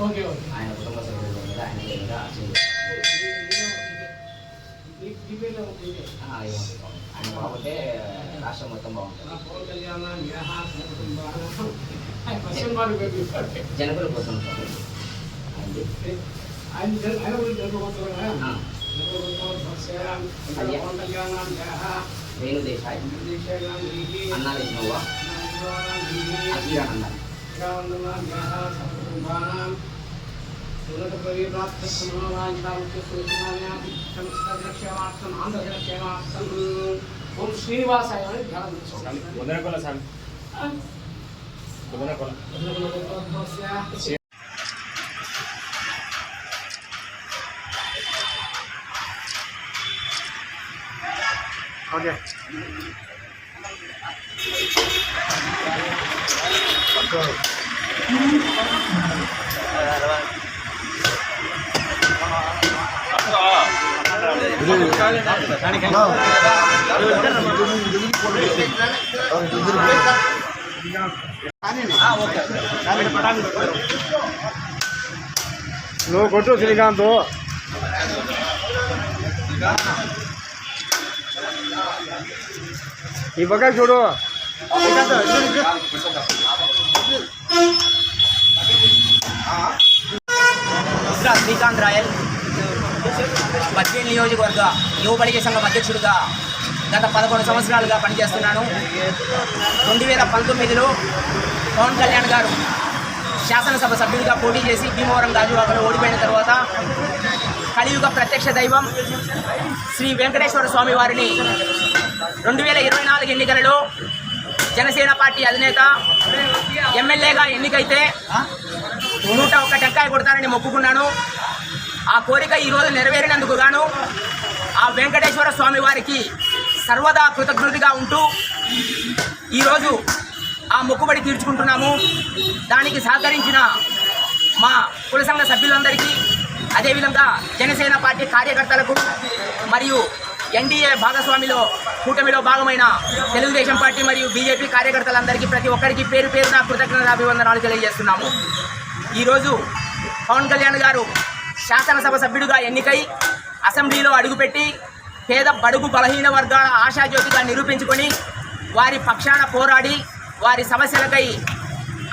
Okay okay ఆయన కుటుంబ సభ్యుల మీద ఆయన మీద ఆశీర్వదించాలి. ఈ- ఈ పేర్లో ఒక ఇదే. ఆ, ఇవ్వండి. ఆయన బాగుంటే రాష్ట్రం మొత్తం బాగుంటుంది ఆయన జనకుల కోసం స్వామి. ఆయనది. ఆయన జన- ఆయన గురించి జరుగుతుందా ఆ, అయ్యా. పవన్ కళ్యాణ్ నేహా వేణు దేశాయ్ దేశాయ్ దీహి అన్నా విష్ణువ అఖిరానంద ఓం శ్రీనివాసాయ అని ధ్యానం చేసుకోండి. వందనకొల స్వామి వందనకొల ఓకే నువ్వు కొట్టు శ్రీకాంత్ ఈ పక్క చూడు. శ్రీకాంత్ రాయల్. పద్దెనిమిది నియోజకవర్గ యువ సంఘం అధ్యక్షుడిగా గత పదకొండు సంవత్సరాలుగా పనిచేస్తున్నాను. రెండు వేల పంతొమ్మిదిలో పవన్ కళ్యాణ్ గారు శాసనసభ సభ్యుడిగా పోటీ చేసి భీమవరం గాజువాకలో ఓడిపోయిన తర్వాత ప్రత్యక్ష దైవం శ్రీ వెంకటేశ్వర స్వామి వారిని రెండు వేల ఇరవై నాలుగు ఎన్నికలలో జనసేన పార్టీ అధినేత ఎమ్మెల్యేగా ఎన్నికైతే నూట ఒక్క టెంకాయ కొడతానని మొక్కుకున్నాను. ఆ కోరిక ఈరోజు నెరవేరినందుకు గాను ఆ వెంకటేశ్వర స్వామి వారికి సర్వదా కృతజ్ఞతగా ఉంటూ ఈరోజు ఆ మొక్కుబడి తీర్చుకుంటున్నాము. దానికి సహకరించిన మా కుల సంఘ సభ్యులందరికీ అదేవిధంగా జనసేన పార్టీ కార్యకర్తలకు మరియు ఎన్డీఏ భాగస్వామిలో కూటమిలో భాగమైన తెలుగుదేశం పార్టీ మరియు బీజేపీ కార్యకర్తలందరికీ ప్రతి ఒక్కరికి పేరు పేరున కృతజ్ఞతాభివందనాలు తెలియజేస్తున్నాము. ఈరోజు పవన్ కళ్యాణ్ గారు శాసనసభ సభ్యుడిగా ఎన్నికై అసెంబ్లీలో అడుగుపెట్టి పేద బడుగు బలహీన వర్గాల ఆశాజ్యోతిగా నిరూపించుకొని వారి పక్షాన పోరాడి వారి సమస్యలకై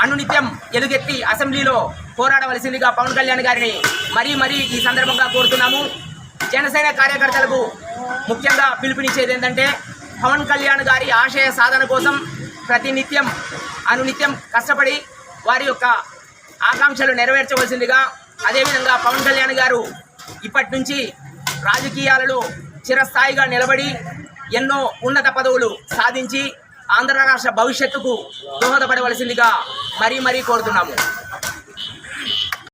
అనునిత్యం ఎలుగెత్తి అసెంబ్లీలో పోరాడవలసిందిగా పవన్ కళ్యాణ్ గారిని మరీ మరీ ఈ సందర్భంగా కోరుతున్నాము. జనసేన కార్యకర్తలకు ముఖ్యంగా పిలుపునిచ్చేది ఏంటంటే పవన్ కళ్యాణ్ గారి ఆశయ సాధన కోసం ప్రతినిత్యం అనునిత్యం కష్టపడి వారి యొక్క ఆకాంక్షలు నెరవేర్చవలసిందిగా అదేవిధంగా పవన్ కళ్యాణ్ గారు ఇప్పటి నుంచి రాజకీయాలలో చిరస్థాయిగా నిలబడి ఎన్నో ఉన్నత పదవులు సాధించి ఆంధ్ర రాష్ట్ర భవిష్యత్తుకు దోహదపడవలసిందిగా మరీ మరీ కోరుతున్నాము.